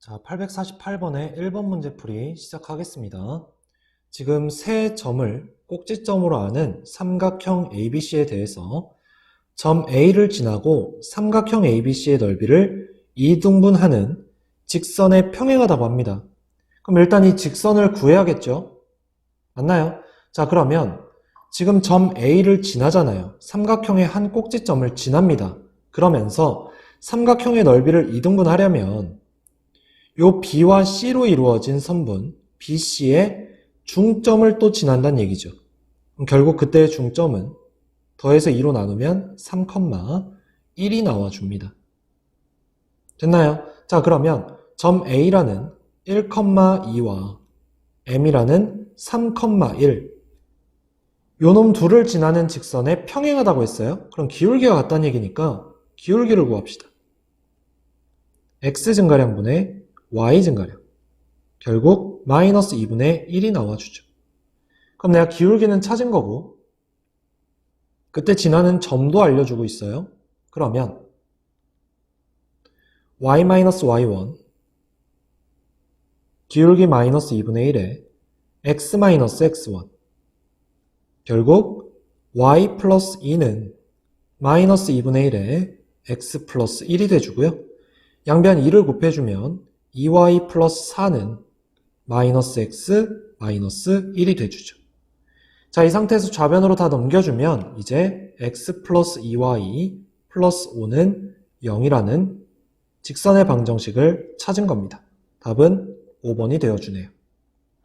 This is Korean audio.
자, 848번의 1번 문제풀이 시작하겠습니다. 지금 세 점을 꼭지점으로 아는 삼각형 ABC에 대해서 점 A를 지나고 삼각형 ABC의 넓이를 2등분하는 직선의 평행하다고 합니다. 그럼 일단 이 직선을 구해야겠죠? 맞나요? 자, 그러면 지금 점 A를 지나잖아요. 삼각형의 한 꼭지점을 지납니다. 그러면서 삼각형의 넓이를 2등분하려면 요 B와 C로 이루어진 선분 BC의 중점을 또 지난다는 얘기죠. 결국 그때의 중점은 더해서 2로 나누면 3,1이 나와줍니다. 됐나요? 자, 그러면 점 A라는 1,2와 M이라는 3,1 요놈 둘을 지나는 직선에 평행하다고 했어요. 그럼 기울기가 같다는 얘기니까 기울기를 구합시다. x 증가량분의 y 증가량. 결국 마이너스 2분의 1이 나와주죠. 그럼 내가 기울기는 찾은 거고 그때 지나는 점도 알려주고 있어요. 그러면 y-y1 기울기 마이너스 2분의 1에 x 마이너스 x1 결국 y 플러스 2는 마이너스 2분의 1에 x 플러스 1이 돼주고요. 양변 2를 곱해주면 2y 플러스 4는 마이너스 x 마이너스 1이 돼주죠. 자, 이 상태에서 좌변으로 다 넘겨주면 이제 x 플러스 2y 플러스 5는 0이라는 직선의 방정식을 찾은 겁니다. 답은 5번이 되어주네요.